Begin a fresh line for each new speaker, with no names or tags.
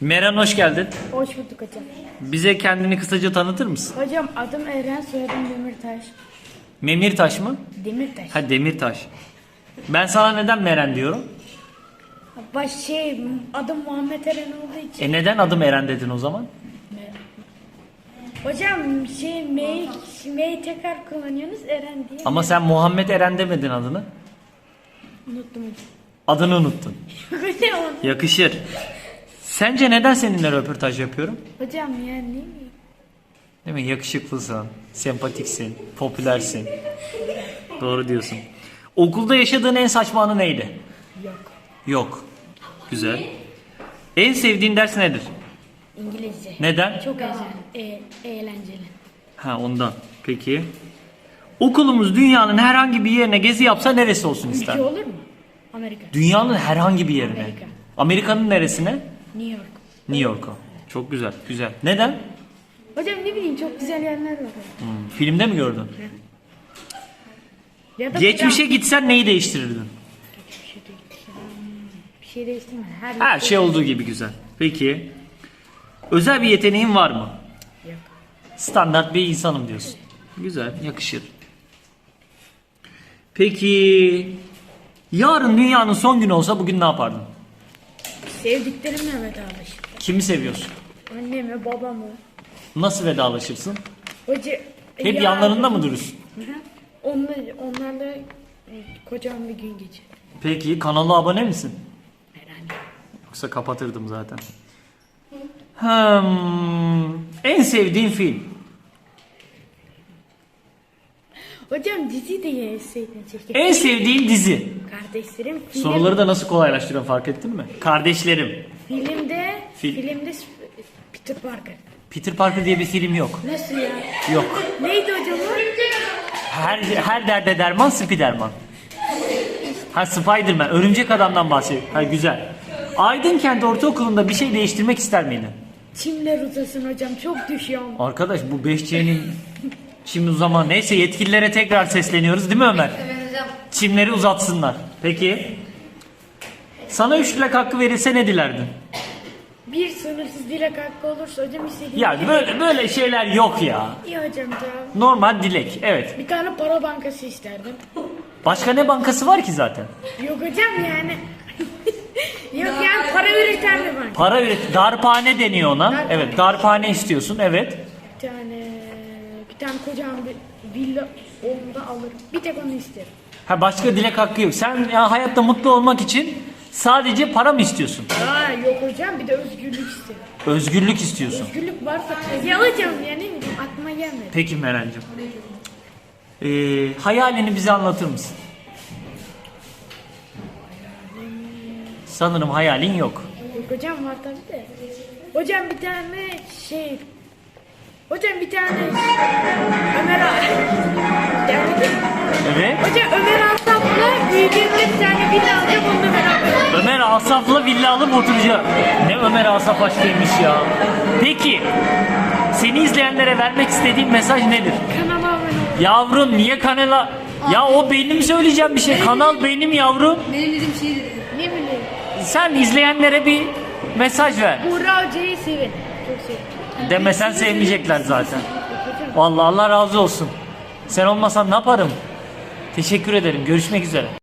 Meran hoş geldin.
Hoş bulduk hocam.
Bize kendini kısaca tanıtır mısın?
Hocam adım Eren, soyadım Demirtaş.
Memirtaş mı?
Demirtaş.
Ha Demirtaş. Ben sana neden Meren diyorum?
Baş şey, adım Muhammed Eren olduğu için.
E neden adım Eren dedin o zaman?
Hocam şey, M'yi M'yi tekrar kullanıyorsunuz Eren diye.
Ama sen Muhammed Eren demedin adını.
Unuttum hocam.
Adını unuttun. Yakışır. Sence neden seninle röportaj yapıyorum?
hocam yani
Değil mi? Yakışıklısın, sempatiksin, popülersin. Doğru diyorsun. Okulda yaşadığın en saçma anı neydi?
yok.
Yok. Güzel. En sevdiğin ders nedir?
İngilizce.
Neden?
Çok eğlenceli. E, eğlenceli.
Ha ondan. Peki. Okulumuz dünyanın herhangi bir yerine gezi yapsa neresi olsun ister?
Ülke olur mu? Amerika.
Dünyanın herhangi bir yerine.
Amerika.
Amerika'nın neresine?
New York.
New York'a. Çok güzel, güzel. Neden?
Hocam ne bileyim çok güzel yerler var.
Hmm, filmde mi gördün?
Ya da
Geçmişe
hocam-
gitsen neyi değiştirirdin?
Şey değil. Bir şey değiştirme. Her,
Her şey olduğu gibi güzel. Peki. Özel bir yeteneğin var mı?
Yok.
Standart bir insanım diyorsun. Güzel, yakışır. Peki. Yarın dünyanın son günü olsa bugün ne yapardın?
Sevdiklerimle vedalaşırım.
Kimi seviyorsun?
Annemi, babamı.
Nasıl vedalaşırsın?
Hoca,
Hep
ya-
yanlarında mı durursun?
Hı hı. Onlar, onlarla e, kocaman bir gün geçir.
Peki kanala abone misin?
Herhalde.
Yoksa kapatırdım zaten. Hmm, en sevdiğin film?
Hocam dizi de yeseydin keşke.
En sevdiğin dizi?
Kardeşlerim film,
Soruları da nasıl kolaylaştırıyorum fark ettin mi? Kardeşlerim.
filmde
Fil-
filmde Peter Parker.
Peter Parker diye bir film yok.
Nasıl ya?
Yok.
Neydi hocam o?
Her her derde derman Spiderman. Ha Spiderman. Örümcek adamdan bahsediyor. Ha güzel. Aydınkent Ortaokulu'nda bir şey değiştirmek ister miydin?
Çimler uzasın hocam çok düşüyor.
Arkadaş bu 5C'nin şimdi zaman neyse yetkililere tekrar sesleniyoruz değil mi Ömer?
Evet hocam.
Çimleri uzatsınlar. Peki. Sana üç dilek hakkı verilse ne dilerdin?
Bir sınırsız dilek hakkı olursa hocam istediğim
Ya
gibi-
böyle böyle şeyler yok ya.
İyi hocam tamam.
Normal dilek. Evet.
Bir tane para bankası isterdim.
Başka ne bankası var ki zaten?
Yok hocam yani. Yok yani para üreten bir banka.
Para üret darphane deniyor ona. Evet, darphane istiyorsun. Evet.
Tane kocaman bir villa onu da alırım. Bir tek onu isterim.
Ha başka dilek hakkı yok. Sen ya hayatta mutlu olmak için sadece para mı istiyorsun?
Aa yok hocam bir de özgürlük isterim.
Özgürlük istiyorsun.
Özgürlük varsa ya hocam ya ne bileyim aklıma gelmedi.
Peki Meren'cim. Ee, hayalini bize anlatır mısın? Sanırım hayalin yok.
Yok hocam var tabii de. Hocam bir tane şey Hocam bir tane
Evet.
Hocam Ömer Asaf'la büyüdüğümde bir tane villa alacağım onunla beraber.
Ömer Asaf'la villa alıp oturacak. Ne Ömer Asaf aşkıymış ya. Peki. Seni izleyenlere vermek istediğin mesaj nedir?
Kanala abone ol.
Yavrum niye kanala... Ya o benim söyleyeceğim bir şey. Kanal benim yavrum.
Benim dediğim şey dedi.
Ne bileyim.
Sen izleyenlere bir mesaj ver.
Buğra Hoca'yı sevin. Çok sevin.
Demesen sevmeyecekler zaten. Vallahi Allah razı olsun. Sen olmasan ne yaparım? Teşekkür ederim. Görüşmek üzere.